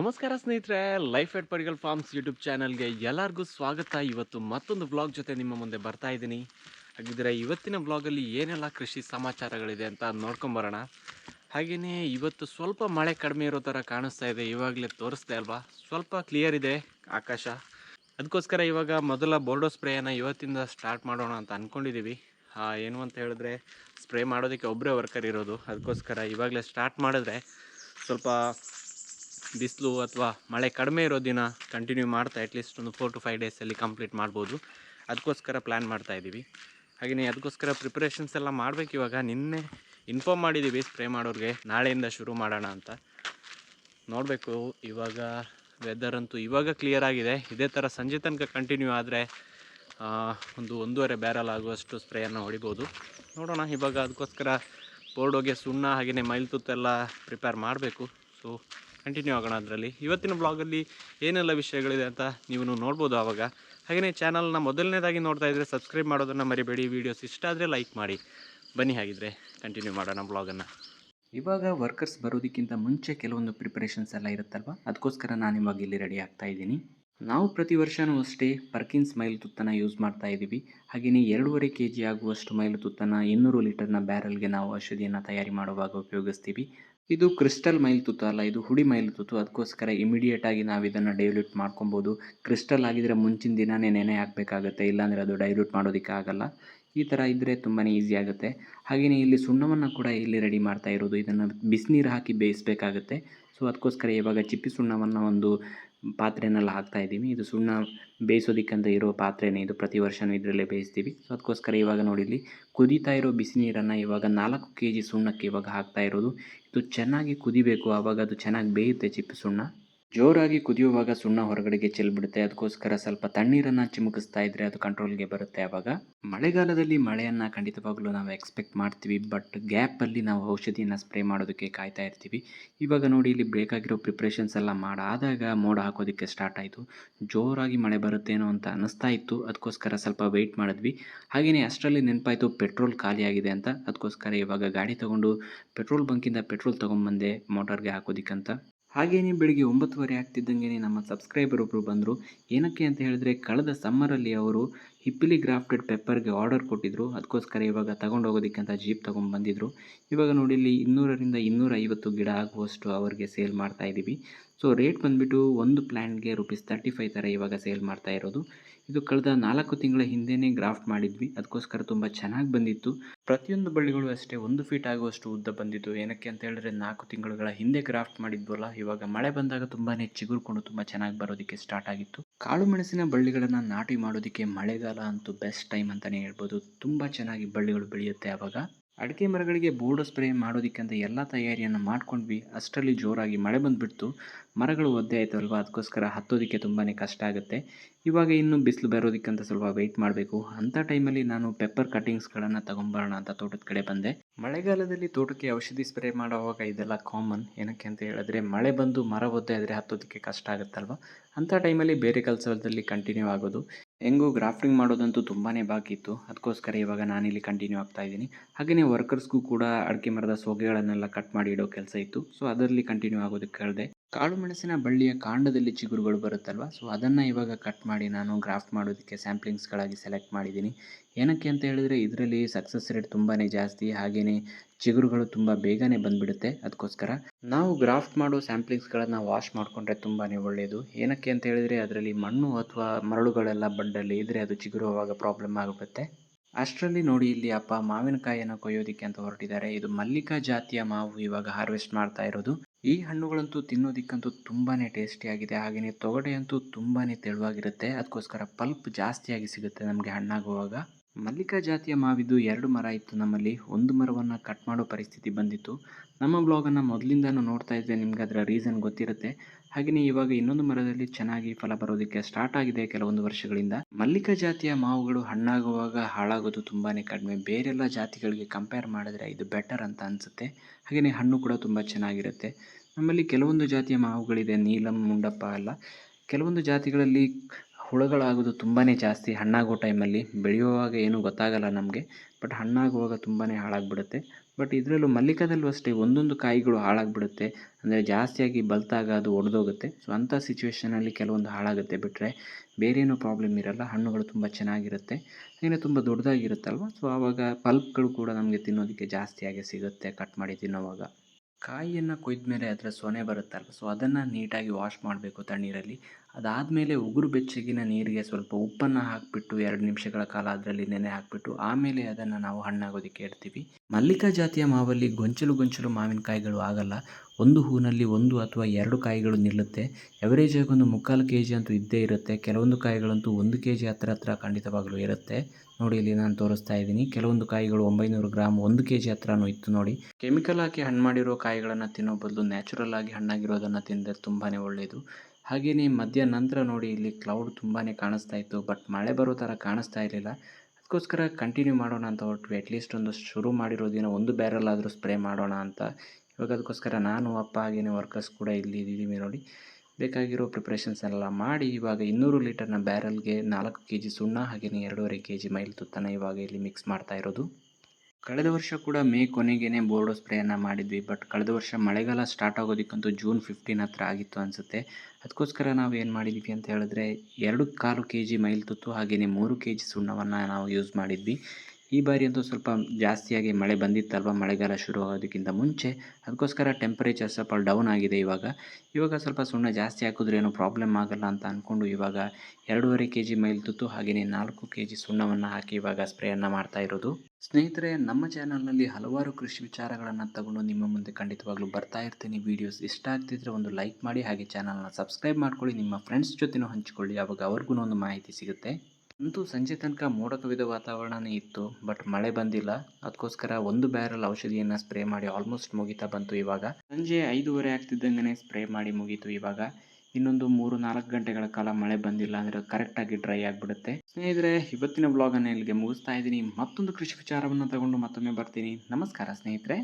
ನಮಸ್ಕಾರ ಸ್ನೇಹಿತರೆ life at ಪರಿಗಲ್ farms YouTube ಚಾನಲ್ಗೆ ಎಲ್ಲರಿಗೂ ಸ್ವಾಗತ. ಇವತ್ತು ಮತ್ತೊಂದು ಬ್ಲಾಗ್ ಜೊತೆ ನಿಮ್ಮ ಮುಂದೆ ಬರ್ತಾ ಇದ್ದೀನಿ. ಹಾಗಿದ್ರೆ ಇವತ್ತಿನ ಬ್ಲಾಗಲ್ಲಿ ಏನೆಲ್ಲ ಕೃಷಿ ಸಮಾಚಾರಗಳಿದೆ ಅಂತ ನೋಡ್ಕೊಂಬರೋಣ ಹಾಗೆಯೇ ಇವತ್ತು ಸ್ವಲ್ಪ ಮಳೆ ಕಡಿಮೆ ಇರೋ ಥರ ಕಾಣಿಸ್ತಾ ಇದೆ, ಇವಾಗಲೇ ತೋರಿಸ್ತಾ ಅಲ್ವಾ? ಸ್ವಲ್ಪ ಕ್ಲಿಯರ್ ಇದೆ ಆಕಾಶ. ಅದಕ್ಕೋಸ್ಕರ ಇವಾಗ ಮೊದಲ ಬೋರ್ಡೋ ಸ್ಪ್ರೇಯನ್ನು ಇವತ್ತಿಂದ ಸ್ಟಾರ್ಟ್ ಮಾಡೋಣ ಅಂತ ಅಂದ್ಕೊಂಡಿದ್ದೀವಿ ಏನು ಅಂತ ಹೇಳಿದ್ರೆ ಸ್ಪ್ರೇ ಮಾಡೋದಕ್ಕೆ ಒಬ್ಬರೇ ವರ್ಕರ್ ಇರೋದು. ಅದಕ್ಕೋಸ್ಕರ ಇವಾಗಲೇ ಸ್ಟಾರ್ಟ್ ಮಾಡಿದ್ರೆ ಸ್ವಲ್ಪ ಬಿಸಿಲು ಅಥವಾ ಮಳೆ ಕಡಿಮೆ ಇರೋ ದಿನ ಕಂಟಿನ್ಯೂ ಮಾಡ್ತಾ ಅಟ್ಲೀಸ್ಟ್ ಒಂದು ಫೋರ್ ಟು ಫೈವ್ ಡೇಸಲ್ಲಿ ಕಂಪ್ಲೀಟ್ ಮಾಡ್ಬೋದು. ಅದಕ್ಕೋಸ್ಕರ ಪ್ಲ್ಯಾನ್ ಮಾಡ್ತಾ ಇದ್ದೀವಿ. ಹಾಗೆಯೇ ಅದಕ್ಕೋಸ್ಕರ ಪ್ರಿಪ್ರೇಷನ್ಸ್ ಎಲ್ಲ ಮಾಡಬೇಕು ಇವಾಗ. ನಿನ್ನೆ ಇನ್ಫಾರ್ಮ್ ಮಾಡಿದ್ದೀವಿ ಸ್ಪ್ರೇ ಮಾಡೋರಿಗೆ. ನಾಳೆಯಿಂದ ಶುರು ಮಾಡೋಣ ಅಂತ. ನೋಡಬೇಕು ಇವಾಗ ವೆದರ್ ಅಂತೂ ಇವಾಗ ಕ್ಲಿಯರ್ ಆಗಿದೆ. ಇದೇ ಥರ ಸಂಜೆ ತನಕ ಕಂಟಿನ್ಯೂ ಆದರೆ ಒಂದು ಒಂದೂವರೆ ಬ್ಯಾರಲ್ ಆಗುವಷ್ಟು ಸ್ಪ್ರೇಯನ್ನು ಹೊಡಿಬೋದು. ನೋಡೋಣ ಇವಾಗ ಅದಕ್ಕೋಸ್ಕರ ಬೋರ್ಡೋಗೆ ಸುಣ್ಣ ಹಾಗೆಯೇ ಮೈಲ್ತುತ್ತೆಲ್ಲ ಪ್ರಿಪೇರ್ ಮಾಡಬೇಕು. ಸೊ ಕಂಟಿನ್ಯೂ ಆಗೋಣ ಅದರಲ್ಲಿ. ಇವತ್ತಿನ ಬ್ಲಾಗಲ್ಲಿ ಏನೆಲ್ಲ ವಿಷಯಗಳಿದೆ ಅಂತ ನೀವು ನೋಡ್ಬೋದು ಆವಾಗ. ಹಾಗೆಯೇ ಚಾನಲ್ನ ಮೊದಲನೇದಾಗಿ ನೋಡ್ತಾ ಇದ್ದರೆ ಸಬ್ಸ್ಕ್ರೈಬ್ ಮಾಡೋದನ್ನು ಮರಿಬೇಡಿ. ವೀಡಿಯೋಸ್ ಇಷ್ಟ ಆದರೆ ಲೈಕ್ ಮಾಡಿ. ಬನ್ನಿ ಹಾಗಿದ್ರೆ ಕಂಟಿನ್ಯೂ ಮಾಡೋಣ ಬ್ಲಾಗನ್ನು ಇವಾಗ ವರ್ಕರ್ಸ್ ಬರೋದಕ್ಕಿಂತ ಮುಂಚೆ ಕೆಲವೊಂದು ಪ್ರಿಪರೇಷನ್ಸ್ ಎಲ್ಲ ಇರುತ್ತಲ್ವ? ಅದಕ್ಕೋಸ್ಕರ ನಾನು ಇವಾಗ ಇಲ್ಲಿ ರೆಡಿ ಆಗ್ತಾ ಇದ್ದೀನಿ. ನಾವು ಪ್ರತಿ ವರ್ಷವೂ ಅಷ್ಟೇ ಪರ್ಕಿನ್ಸ್ ಮೈಲ್ ತುತ್ತನ್ನು ಯೂಸ್ ಮಾಡ್ತಾ ಇದ್ದೀವಿ. ಹಾಗೆಯೇ ಎರಡೂವರೆ ಕೆ ಜಿ ಆಗುವಷ್ಟು ಮೈಲು ತುತ್ತನ್ನು ಇನ್ನೂರು ಲೀಟರ್ನ ಬ್ಯಾರಲ್ಗೆ ನಾವು ಔಷಧಿಯನ್ನು ತಯಾರಿ ಮಾಡುವಾಗ ಉಪಯೋಗಿಸ್ತೀವಿ. ಇದು ಕ್ರಿಸ್ಟಲ್ ಮೈಲ್ ತುತ್ತು ಅಲ್ಲ, ಇದು ಹುಡಿ ಮೈಲ್ ತುತ್ತು. ಅದಕ್ಕೋಸ್ಕರ ಇಮಿಡಿಯೇಟ್ ಆಗಿ ನಾವು ಇದನ್ನು ಡೈಲ್ಯೂಟ್ ಮಾಡ್ಕೊಬೋದು. ಕ್ರಿಸ್ಟಲ್ ಆಗಿದ್ರೆ ಮುಂಚಿನ ದಿನನೇ ನೆನೆ ಹಾಕಬೇಕಾಗತ್ತೆ, ಇಲ್ಲಾಂದರೆ ಅದು ಡೈಲ್ಯೂಟ್ ಮಾಡೋದಕ್ಕೆ ಆಗಲ್ಲ. ಈ ಥರ ಇದ್ದರೆ ತುಂಬಾ ಈಸಿ ಆಗುತ್ತೆ. ಹಾಗೆಯೇ ಇಲ್ಲಿ ಸುಣ್ಣವನ್ನು ಕೂಡ ಇಲ್ಲಿ ರೆಡಿ ಮಾಡ್ತಾ ಇರೋದು. ಇದನ್ನು ಬಿಸಿನೀರು ಹಾಕಿ ಬೇಯಿಸಬೇಕಾಗುತ್ತೆ. ಸೊ ಅದಕ್ಕೋಸ್ಕರ ಇವಾಗ ಚಿಪ್ಪಿ ಸುಣ್ಣವನ್ನು ಒಂದು ಪಾತ್ರೆನೆಲ್ಲ ಹಾಕ್ತಾ ಇದ್ದೀವಿ. ಇದು ಸುಣ್ಣ ಬೇಯಿಸೋದಕ್ಕಂತ ಇರೋ ಪಾತ್ರೆನೇ ಇದು. ಪ್ರತಿ ವರ್ಷವೂ ಇದರಲ್ಲೇ ಬೇಯಿಸ್ತೀವಿ. ಸೊ, ಅದಕ್ಕೋಸ್ಕರ ಇವಾಗ ನೋಡಿ ಇಲ್ಲಿ ಕುದೀತಾ ಇರೋ ಬಿಸಿ ನೀರನ್ನು ಇವಾಗ ನಾಲ್ಕು ಕೆ ಜಿ ಸುಣ್ಣಕ್ಕೆ ಇವಾಗ ಹಾಕ್ತಾ ಇರೋದು. ಇದು ಚೆನ್ನಾಗಿ ಕುದಿಬೇಕು. ಆವಾಗ ಅದು ಚೆನ್ನಾಗಿ ಬೇಯುತ್ತೆ ಚಿಪ್ಪು ಸುಣ್ಣ. ಜೋರಾಗಿ ಕುದಿಯುವಾಗ ಸುಣ್ಣ ಹೊರಗಡೆಗೆ ಚೆಲ್ಬಿಡುತ್ತೆ. ಅದಕ್ಕೋಸ್ಕರ ಸ್ವಲ್ಪ ತಣ್ಣೀರನ್ನು ಚಿಮುಕಿಸ್ತಾ ಇದ್ದರೆ ಅದು ಕಂಟ್ರೋಲ್ಗೆ ಬರುತ್ತೆ ಆವಾಗ ಮಳೆಗಾಲದಲ್ಲಿ ಮಳೆಯನ್ನು ಖಂಡಿತವಾಗ್ಲೂ ನಾವು ಎಕ್ಸ್ಪೆಕ್ಟ್ ಮಾಡ್ತೀವಿ. ಬಟ್ ಗ್ಯಾಪಲ್ಲಿ ನಾವು ಔಷಧಿಯನ್ನು ಸ್ಪ್ರೇ ಮಾಡೋದಕ್ಕೆ ಕಾಯ್ತಾ ಇರ್ತೀವಿ. ಇವಾಗ ನೋಡಿ, ಇಲ್ಲಿ ಬೇಕಾಗಿರೋ ಪ್ರಿಪ್ರೇಷನ್ಸ್ ಎಲ್ಲ ಮಾಡಾದಾಗ ಮೋಡ ಹಾಕೋದಕ್ಕೆ ಸ್ಟಾರ್ಟ್ ಆಯಿತು. ಜೋರಾಗಿ ಮಳೆ ಬರುತ್ತೇನೋ ಅಂತ ಅನ್ನಿಸ್ತಾ ಇತ್ತು. ಅದಕ್ಕೋಸ್ಕರ ಸ್ವಲ್ಪ ವೆಯ್ಟ್ ಮಾಡಿದ್ವಿ. ಹಾಗೆಯೇ ಅಷ್ಟರಲ್ಲಿ ನೆನಪಾಯಿತು ಪೆಟ್ರೋಲ್ ಖಾಲಿಯಾಗಿದೆ ಅಂತ. ಅದಕ್ಕೋಸ್ಕರ ಇವಾಗ ಗಾಡಿ ತೊಗೊಂಡು ಪೆಟ್ರೋಲ್ ಬಂಕಿಂದ ಪೆಟ್ರೋಲ್ ತೊಗೊಂಬಂದೆ ಮೋಟಾರ್ಗೆ ಹಾಕೋದಕ್ಕಂತ. ಹಾಗೆಯೇ ಬೆಳಿಗ್ಗೆ ಒಂಬತ್ತುವರೆ ಆಗ್ತಿದ್ದಂಗೆ ನಮ್ಮ ಸಬ್ಸ್ಕ್ರೈಬರ್ ಒಬ್ಬರು ಬಂದರು. ಏನಕ್ಕೆ ಅಂತ ಹೇಳಿದ್ರೆ, ಕಳೆದ ಸಮ್ಮರಲ್ಲಿ ಅವರು ಹಿಪ್ಪಿಲಿ ಗ್ರಾಫ್ಟೆಡ್ ಪೆಪ್ಪರ್ಗೆ ಆರ್ಡರ್ ಕೊಟ್ಟಿದ್ದರು ಅದಕ್ಕೋಸ್ಕರ ಇವಾಗ ತಗೊಂಡು ಅಂತ ಜೀಪ್ ತೊಗೊಂಡು ಬಂದಿದ್ದರು ಇವಾಗ ನೋಡಿ, ಇಲ್ಲಿ ಇನ್ನೂರರಿಂದ ಇನ್ನೂರ ಐವತ್ತು ಗಿಡ ಆಗುವಷ್ಟು ಅವ್ರಿಗೆ ಸೇಲ್ ಮಾಡ್ತಾ ಇದ್ದೀವಿ ಸೊ, ರೇಟ್ ಬಂದುಬಿಟ್ಟು ಒಂದು ಪ್ಲ್ಯಾಂಟ್ಗೆ ರುಪೀಸ್ ತರ್ಟಿ ಫೈವ್ ಥರ ಇವಾಗ ಸೇಲ್ ಮಾಡ್ತಾ ಇರೋದು. ಇದು ಕಳೆದ ನಾಲ್ಕು ತಿಂಗಳ ಹಿಂದೆಯೇ ಗ್ರಾಫ್ಟ್ ಮಾಡಿದ್ವಿ. ಅದಕ್ಕೋಸ್ಕರ ತುಂಬ ಚೆನ್ನಾಗಿ ಬಂದಿತ್ತು. ಪ್ರತಿಯೊಂದು ಬಳ್ಳಿಗಳು ಅಷ್ಟೇ ಒಂದು ಫೀಟ್ ಆಗುವಷ್ಟು ಉದ್ದ ಬಂದಿತ್ತು. ಏನಕ್ಕೆ ಅಂತ ಹೇಳಿದ್ರೆ ನಾಲ್ಕು ತಿಂಗಳುಗಳ ಹಿಂದೆ ಗ್ರಾಫ್ಟ್ ಮಾಡಿದ್ವಲ್ಲ, ಇವಾಗ ಮಳೆ ಬಂದಾಗ ತುಂಬಾ ಚಿಗುರ್ಕೊಂಡು ತುಂಬ ಚೆನ್ನಾಗಿ ಬರೋದಕ್ಕೆ ಸ್ಟಾರ್ಟ್ ಆಗಿತ್ತು. ಕಾಳು ಮೆಣಸಿನ ಬಳ್ಳಿಗಳನ್ನು ನಾಟಿ ಮಾಡೋದಕ್ಕೆ ಮಳೆಗಾಲ ಅಂತೂ ಬೆಸ್ಟ್ ಟೈಮ್ ಅಂತಲೇ ಹೇಳ್ಬೋದು. ತುಂಬ ಚೆನ್ನಾಗಿ ಬಳ್ಳಿಗಳು ಬೆಳೆಯುತ್ತೆ ಆವಾಗ ಅಡಿಕೆ ಮರಗಳಿಗೆ ಬೋರ್ಡ್ ಸ್ಪ್ರೇ ಮಾಡೋದಕ್ಕಂತ ಎಲ್ಲ ತಯಾರಿಯನ್ನು ಮಾಡ್ಕೊಂಡ್ವಿ. ಅಷ್ಟರಲ್ಲಿ ಜೋರಾಗಿ ಮಳೆ ಬಂದುಬಿಡ್ತು. ಮರಗಳು ಒದ್ದೆ ಆಯಿತು ಅಲ್ವಾ ಅದಕ್ಕೋಸ್ಕರ ಹತ್ತೋದಕ್ಕೆ ತುಂಬಾ ಕಷ್ಟ ಆಗುತ್ತೆ. ಇವಾಗ ಇನ್ನು ಬಿಸಿಲು ಬರೋದಕ್ಕಂತ ಸ್ವಲ್ಪ ವೆಯ್ಟ್ ಮಾಡಬೇಕು. ಅಂಥ ಟೈಮಲ್ಲಿ ನಾನು ಪೆಪ್ಪರ್ ಕಟ್ಟಿಂಗ್ಸ್ಗಳನ್ನು ತಗೊಂಬರೋಣ ಅಂತ ತೋಟದ ಕಡೆ ಬಂದೆ. ಮಳೆಗಾಲದಲ್ಲಿ ತೋಟಕ್ಕೆ ಔಷಧಿ ಸ್ಪ್ರೇ ಮಾಡೋವಾಗ ಇದೆಲ್ಲ ಕಾಮನ್ ಏನಕ್ಕೆ ಅಂತ ಹೇಳಿದ್ರೆ ಮಳೆ ಬಂದು ಮರ ಒದ್ದೆ ಆದರೆ ಹತ್ತೋದಕ್ಕೆ ಕಷ್ಟ ಆಗುತ್ತಲ್ವ? ಅಂಥ ಟೈಮಲ್ಲಿ ಬೇರೆ ಕೆಲಸದಲ್ಲಿ ಕಂಟಿನ್ಯೂ ಆಗೋದು. ಹೆಂಗೂ ಗ್ರಾಫ್ಟಿಂಗ್ ಮಾಡೋದಂತೂ ತುಂಬಾ ಬಾಕಿ ಇತ್ತು. ಅದಕ್ಕೋಸ್ಕರ ಇವಾಗ ನಾನಿಲ್ಲಿ ಕಂಟಿನ್ಯೂ ಆಗ್ತಾ ಇದ್ದೀನಿ. ಹಾಗೆಯೇ ವರ್ಕರ್ಸ್ಗೂ ಕೂಡ ಅಡಿಕೆ ಮರದ ಸೋಗೆಗಳನ್ನೆಲ್ಲ ಕಟ್ ಮಾಡಿ ಇಡೋ ಕೆಲಸ ಇತ್ತು. ಸೊ ಅದರಲ್ಲಿ ಕಂಟಿನ್ಯೂ ಆಗೋದಕ್ಕೆ ಹೇಳಿದೆ. ಕಾಳು ಮೆಣಸಿನ ಬಳ್ಳಿಯ ಕಾಂಡದಲ್ಲಿ ಚಿಗುರುಗಳು ಬರುತ್ತಲ್ವ? ಸೊ ಅದನ್ನು ಇವಾಗ ಕಟ್ ಮಾಡಿ ನಾನು ಗ್ರಾಫ್ಟ್ ಮಾಡೋದಕ್ಕೆ ಸ್ಯಾಂಪ್ಲಿಂಗ್ಸ್ಗಳಾಗಿ ಸೆಲೆಕ್ಟ್ ಮಾಡಿದ್ದೀನಿ ಏನಕ್ಕೆ ಅಂತ ಹೇಳಿದ್ರೆ, ಇದರಲ್ಲಿ ಸಕ್ಸಸ್ ರೇಟ್ ತುಂಬಾ ಜಾಸ್ತಿ ಹಾಗೆಯೇ ಚಿಗುರುಗಳು ತುಂಬ ಬೇಗನೆ ಬಂದುಬಿಡುತ್ತೆ. ಅದಕ್ಕೋಸ್ಕರ ನಾವು ಗ್ರಾಫ್ಟ್ ಮಾಡೋ ಸ್ಯಾಂಪ್ಲಿಂಗ್ಸ್ಗಳನ್ನು ವಾಶ್ ಮಾಡಿಕೊಂಡ್ರೆ ತುಂಬಾ ಒಳ್ಳೆಯದು ಏನಕ್ಕೆ ಅಂತ ಹೇಳಿದರೆ, ಅದರಲ್ಲಿ ಮಣ್ಣು ಅಥವಾ ಮರಳುಗಳೆಲ್ಲ ಬಂಡಲ್ಲಿ ಇದ್ದರೆ ಅದು ಚಿಗುರುವಾಗ ಪ್ರಾಬ್ಲಮ್ ಆಗುತ್ತೆ. ಅಷ್ಟರಲ್ಲಿ ನೋಡಿ ಇಲ್ಲಿ ಅಪ್ಪ ಮಾವಿನಕಾಯಿಯನ್ನು ಕೊಯ್ಯೋದಿಕ್ಕೆ ಅಂತ ಹೊರಟಿದ್ದಾರೆ. ಇದು ಮಲ್ಲಿಕಾ ಜಾತಿಯ ಮಾವು ಇವಾಗ ಹಾರ್ವೆಸ್ಟ್ ಮಾಡ್ತಾ ಇರೋದು. ಈ ಹಣ್ಣುಗಳಂತೂ ತಿನ್ನೋದಕ್ಕಂತೂ ತುಂಬಾ ಟೇಸ್ಟಿಯಾಗಿದೆ ಹಾಗೆಯೇ ತೊಗಟೆಯಂತೂ ತುಂಬಾ ತೆಳುವಾಗಿರುತ್ತೆ. ಅದಕ್ಕೋಸ್ಕರ ಪಲ್ಪ್ ಜಾಸ್ತಿಯಾಗಿ ಸಿಗುತ್ತೆ ನಮಗೆ ಹಣ್ಣಾಗುವಾಗ. ಮಲ್ಲಿಕಾ ಜಾತಿಯ ಮಾವಿದ್ದು ಎರಡು ಮರ ಇತ್ತು ನಮ್ಮಲ್ಲಿ. ಒಂದು ಮರವನ್ನು ಕಟ್ ಮಾಡೋ ಪರಿಸ್ಥಿತಿ ಬಂದಿತ್ತು. ನಮ್ಮ ಬ್ಲಾಗನ್ನು ಮೊದಲಿಂದನೂ ನೋಡ್ತಾ ಇದ್ದರೆ ನಿಮ್ಗೆ ಅದರ ರೀಸನ್ ಗೊತ್ತಿರುತ್ತೆ. ಹಾಗೆಯೇ ಇವಾಗ ಇನ್ನೊಂದು ಮರದಲ್ಲಿ ಚೆನ್ನಾಗಿ ಫಲ ಬರೋದಕ್ಕೆ ಸ್ಟಾರ್ಟ್ ಆಗಿದೆ ಕೆಲವೊಂದು ವರ್ಷಗಳಿಂದ. ಮಲ್ಲಿಕಾ ಜಾತಿಯ ಮಾವುಗಳು ಹಣ್ಣಾಗುವಾಗ ಹಾಳಾಗೋದು ತುಂಬಾ ಕಡಿಮೆ. ಬೇರೆಲ್ಲ ಜಾತಿಗಳಿಗೆ ಕಂಪೇರ್ ಮಾಡಿದ್ರೆ ಇದು ಬೆಟರ್ ಅಂತ ಅನಿಸುತ್ತೆ. ಹಾಗೆಯೇ ಹಣ್ಣು ಕೂಡ ತುಂಬ ಚೆನ್ನಾಗಿರುತ್ತೆ. ನಮ್ಮಲ್ಲಿ ಕೆಲವೊಂದು ಜಾತಿಯ ಮಾವುಗಳಿದೆ. ನೀಲಂ, ಮುಂಡಪ್ಪ ಎಲ್ಲ. ಕೆಲವೊಂದು ಜಾತಿಗಳಲ್ಲಿ ಹುಳುಗಳಾಗೋದು ತುಂಬಾ ಜಾಸ್ತಿ ಹಣ್ಣಾಗೋ ಟೈಮಲ್ಲಿ ಬೆಳೆಯುವಾಗ ಏನೂ ಗೊತ್ತಾಗಲ್ಲ ನಮಗೆ. ಬಟ್ ಹಣ್ಣಾಗುವಾಗ ತುಂಬಾ ಹಾಳಾಗಿಬಿಡುತ್ತೆ. ಬಟ್ ಇದರಲ್ಲೂ ಮಲ್ಲಿಕಾದಲ್ಲೂ ಅಷ್ಟೇ ಒಂದೊಂದು ಕಾಯಿಗಳು ಹಾಳಾಗಿಬಿಡುತ್ತೆ. ಅಂದರೆ ಜಾಸ್ತಿಯಾಗಿ ಬಲ್ತಾಗ ಅದು ಒಡೆದೋಗುತ್ತೆ. ಸೊ ಅಂಥ ಸಿಚುವೇಷನಲ್ಲಿ ಕೆಲವೊಂದು ಹಾಳಾಗುತ್ತೆ ಬಿಟ್ಟರೆ ಬೇರೇನೂ ಪ್ರಾಬ್ಲಮ್ ಇರಲ್ಲ. ಹಣ್ಣುಗಳು ತುಂಬ ಚೆನ್ನಾಗಿರುತ್ತೆ. ಹಾಗೆಯೇ ತುಂಬ ದೊಡ್ಡದಾಗಿರುತ್ತಲ್ವ? ಸೊ ಆವಾಗ ಪಲ್ಪ್ಗಳು ಕೂಡ ನಮಗೆ ತಿನ್ನೋದಕ್ಕೆ ಜಾಸ್ತಿಯಾಗಿ ಸಿಗುತ್ತೆ ಕಟ್ ಮಾಡಿ ತಿನ್ನೋವಾಗ. ಕಾಯಿಯನ್ನು ಕೊಯ್ದ ಮೇಲೆ ಅದರ ಸೊನೆ ಬರುತ್ತಲ್ಲ ಸೊ ಅದನ್ನು ನೀಟಾಗಿ ವಾಶ್ ಮಾಡಬೇಕು ತಣ್ಣೀರಲ್ಲಿ. ಅದಾದಮೇಲೆ ಉಗುರು ಬೆಚ್ಚಗಿನ ನೀರಿಗೆ ಸ್ವಲ್ಪ ಉಪ್ಪನ್ನು ಹಾಕಿಬಿಟ್ಟು ಎರಡು ನಿಮಿಷಗಳ ಕಾಲ ಅದರಲ್ಲಿ ನೆನೆ ಹಾಕಿಬಿಟ್ಟು, ಆಮೇಲೆ ಅದನ್ನು ನಾವು ಹಣ್ಣಾಗೋದಕ್ಕೆ ಇಡ್ತೀವಿ. ಮಲ್ಲಿಕಾ ಜಾತಿಯ ಮಾವಲ್ಲಿ ಗೊಂಚಲು ಗೊಂಚಲು ಮಾವಿನಕಾಯಿಗಳು ಆಗಲ್ಲ. ಒಂದು ಹೂನಲ್ಲಿ ಒಂದು ಅಥವಾ ಎರಡು ಕಾಯಿಗಳು ನಿಲ್ಲುತ್ತೆ. ಎವರೇಜ್ ಆಗಿ ಒಂದು ಮುಕ್ಕಾಲು ಕೆ ಜಿ ಅಂತೂ ಇದ್ದೇ ಇರುತ್ತೆ. ಕೆಲವೊಂದು ಕಾಯಿಗಳಂತೂ ಒಂದು ಕೆ ಜಿ ಹತ್ರ ಹತ್ರ ಖಂಡಿತವಾಗಲೂ ಇರುತ್ತೆ. ನೋಡಿ, ಇಲ್ಲಿ ನಾನು ತೋರಿಸ್ತಾ ಇದ್ದೀನಿ. ಕೆಲವೊಂದು ಕಾಯಿಗಳು ಒಂಬೈನೂರು ಗ್ರಾಮ್ ಒಂದು ಕೆ ಜಿ ಹತ್ರನೂ ಇತ್ತು ನೋಡಿ. ಕೆಮಿಕಲ್ ಹಾಕಿ ಹಣ್ಣು ಮಾಡಿರೋ ಕಾಯಿಗಳನ್ನು ತಿನ್ನೋ ಬದಲು ನ್ಯಾಚುರಲ್ ಆಗಿ ಹಣ್ಣಾಗಿರೋದನ್ನು ತಿಂದರೆ ತುಂಬಾ ಒಳ್ಳೆಯದು ಹಾಗೆಯೇ ಮಧ್ಯ ನಂತರ ನೋಡಿ, ಇಲ್ಲಿ ಕ್ಲೌಡ್ ತುಂಬಾ ಕಾಣಿಸ್ತಾ ಇತ್ತು. ಬಟ್ ಮಳೆ ಬರೋ ಥರ ಕಾಣಿಸ್ತಾ ಇರಲಿಲ್ಲ. ಅದಕ್ಕೋಸ್ಕರ ಕಂಟಿನ್ಯೂ ಮಾಡೋಣ ಅಂತ ಹೊರಟ್ವಿ. ಅಟ್ಲೀಸ್ಟ್ ಒಂದು ಶುರು ಮಾಡಿರೋ ದಿನ ಒಂದು ಬ್ಯಾರಲ್ ಆದರೂ ಸ್ಪ್ರೇ ಮಾಡೋಣ ಅಂತ. ಇವಾಗ ಅದಕ್ಕೋಸ್ಕರ ನಾನು, ಅಪ್ಪ ಹಾಗೆಯೇ ವರ್ಕರ್ಸ್ ಕೂಡ ಇಲ್ಲಿ ಇದ್ದೀವಿ ನೋಡಿ. ಬೇಕಾಗಿರೋ ಪ್ರಿಪ್ರೇಷನ್ಸ್ ಎಲ್ಲ ಮಾಡಿ, ಇವಾಗ ಇನ್ನೂರು ಲೀಟರ್ನ ಬ್ಯಾರಲ್ಗೆ ನಾಲ್ಕು ಕೆ ಜಿ ಸುಣ್ಣ ಹಾಗೆಯೇ ಎರಡೂವರೆ ಕೆ ಜಿ ಮೈಲ್ ತುತ್ತನ ಇವಾಗ ಇಲ್ಲಿ ಮಿಕ್ಸ್ ಮಾಡ್ತಾ ಇರೋದು. ಕಳೆದ ವರ್ಷ ಕೂಡ ಮೇ ಕೊನೆಗೇ ಬೋರ್ಡೋ ಸ್ಪ್ರೇಯನ್ನು ಮಾಡಿದ್ವಿ ಬಟ್ ಕಳೆದ ವರ್ಷ ಮಳೆಗಾಲ ಸ್ಟಾರ್ಟ್ ಆಗೋದಕ್ಕಂತೂ ಜೂನ್ ಫಿಫ್ಟೀನ್ ಹತ್ರ ಆಗಿತ್ತು ಅನಿಸುತ್ತೆ. ಅದಕ್ಕೋಸ್ಕರ ನಾವು ಏನು ಮಾಡಿದ್ವಿ ಅಂತ ಹೇಳಿದ್ರೆ ಎರಡು ಕಾಲು ಕೆ ಜಿ ಮೈಲ್ ತುತ್ತು ಹಾಗೆಯೇ ಮೂರು ಕೆ ಜಿ ಸುಣ್ಣವನ್ನು ನಾವು ಯೂಸ್ ಮಾಡಿದ್ವಿ. ಈ ಬಾರಿ ಅಂತೂ ಸ್ವಲ್ಪ ಜಾಸ್ತಿಯಾಗಿ ಮಳೆ ಬಂದಿತ್ತಲ್ವ? ಮಳೆಗಾಲ ಶುರು ಆಗೋದಕ್ಕಿಂತ ಮುಂಚೆ. ಅದಕ್ಕೋಸ್ಕರ ಟೆಂಪರೇಚರ್ ಸ್ವಲ್ಪ ಡೌನ್ ಆಗಿದೆ ಇವಾಗ. ಇವಾಗ ಸ್ವಲ್ಪ ಸುಣ್ಣ ಜಾಸ್ತಿ ಹಾಕಿದ್ರೆ ಏನೂ ಪ್ರಾಬ್ಲಮ್ ಆಗಲ್ಲ ಅಂತ ಅಂದ್ಕೊಂಡು ಇವಾಗ ಎರಡೂವರೆ ಕೆ ಜಿ ಮೈಲ್ ತುತ್ತು ಹಾಗೆಯೇ ನಾಲ್ಕು ಕೆ ಜಿ ಸುಣ್ಣವನ್ನು ಹಾಕಿ ಇವಾಗ ಸ್ಪ್ರೇಯನ್ನು ಮಾಡ್ತಾ ಇರೋದು. ಸ್ನೇಹಿತರೆ, ನಮ್ಮ ಚಾನಲ್ನಲ್ಲಿ ಹಲವಾರು ಕೃಷಿ ವಿಚಾರಗಳನ್ನು ತಗೊಂಡು ನಿಮ್ಮ ಮುಂದೆ ಖಂಡಿತವಾಗ್ಲೂ ಬರ್ತಾ ಇರ್ತೀನಿ. ವೀಡಿಯೋಸ್ ಇಷ್ಟ ಆಗ್ತಿದ್ರೆ ಒಂದು ಲೈಕ್ ಮಾಡಿ ಹಾಗೆ ಚಾನಲ್ನ ಸಬ್ಸ್ಕ್ರೈಬ್ ಮಾಡ್ಕೊಳ್ಳಿ. ನಿಮ್ಮ ಫ್ರೆಂಡ್ಸ್ ಜೊತೆನೂ ಹಂಚಿಕೊಳ್ಳಿ. ಅವಾಗ ಅವ್ರಿಗೂ ಒಂದು ಮಾಹಿತಿ ಸಿಗುತ್ತೆ. ಅಂತೂ ಸಂಜೆ ತನಕ ಮೋಡ ಕವಿದ ವಾತಾವರಣನೇ ಇತ್ತು, ಬಟ್ ಮಳೆ ಬಂದಿಲ್ಲ. ಅದಕ್ಕೋಸ್ಕರ ಒಂದು ಬ್ಯಾರಲ್ ಔಷಧಿಯನ್ನು ಸ್ಪ್ರೇ ಮಾಡಿ ಆಲ್ಮೋಸ್ಟ್ ಮುಗಿತಾ ಬಂತು ಇವಾಗ. ಸಂಜೆ ಐದೂವರೆ ಆಗ್ತಿದ್ದಂಗೆ ಸ್ಪ್ರೇ ಮಾಡಿ ಮುಗೀತು ಇವಾಗ. ಇನ್ನೊಂದು ಮೂರು ನಾಲ್ಕು ಗಂಟೆಗಳ ಕಾಲ ಮಳೆ ಬಂದಿಲ್ಲ ಅಂದರೆ ಕರೆಕ್ಟಾಗಿ ಡ್ರೈ ಆಗಿಬಿಡುತ್ತೆ. ಸ್ನೇಹಿತರೆ, ಇವತ್ತಿನ ಬ್ಲಾಗನ್ನು ಇಲ್ಲಿಗೆ ಮುಗಿಸ್ತಾ ಇದ್ದೀನಿ. ಮತ್ತೊಂದು ಕೃಷಿ ವಿಚಾರವನ್ನು ತಗೊಂಡು ಮತ್ತೊಮ್ಮೆ ಬರ್ತೀನಿ. ನಮಸ್ಕಾರ ಸ್ನೇಹಿತರೆ.